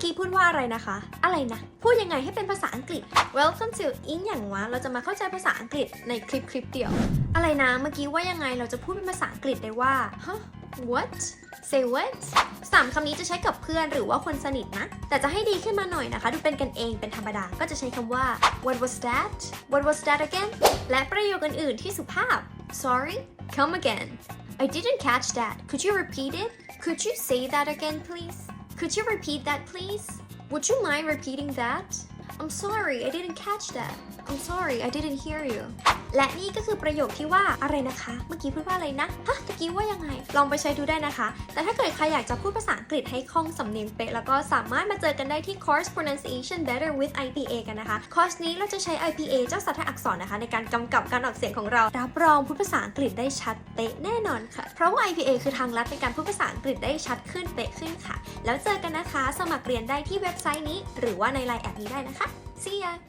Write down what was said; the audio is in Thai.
อกี้พูดว่าอะไรนะคะ อะไรนะ พูดยังไงให้เป็นภาษาอังกฤษ Welcome to อิงอย่างวะ เราจะมาเข้าใจภาษาอังกฤษในคลิปคลิปเดียว อะไรนะ เมื่อกี้ว่ายังไง เราจะพูดเป็นภาษาอังกฤษได้ว่า huh what say what สามคำนี้จะใช้กับเพื่อนหรือว่าคนสนิทนะ แต่จะให้ดีขึ้นมาหน่อยนะคะ ดูเป็นกันเองเป็นธรรมดา ก็จะใช้คำว่า what was that what was that again และประโยคอื่นๆที่สุภาพ sorry come again I didn't catch that could you repeat it could you say that again please could you repeat that please? Would you mind repeating that? I'm sorry I didn't catch that. I'm sorry I didn't hear you และนี่ก็คือประโยคที่ว่าอะไรนะคะ เมื่อกี้พูดว่าอะไรนะฮะตะกี้ว่ายังไง ลองไปใช้ดูได้นะคะ แต่ถ้าเกิดใครอยากจะพูดภาษาอังกฤษให้คล่องสำเนียงเป๊ะแล้วก็สามารถมาเจอกันได้ที่ course pronunciation better with IPA กันนะคะ คอร์สนี้เราจะใช้ IPA เจ้าสัทธาอักษรนะคะ ในการกำกับการออกเสียงของเรา รับรองพูดภาษาอังกฤษได้ชัดเป๊ะแน่นอนค่ะ เพราะว่า IPA คือทางลัดในการพูดภาษาอังกฤษได้ชัดขึ้นเป๊ะขึ้นค่ะ แล้วเจอกันนะคะ สมัครเรียนได้ที่เว็บไซต์นี้ หรือว่าในไลน์แอปนี้ได้นะคะ see ya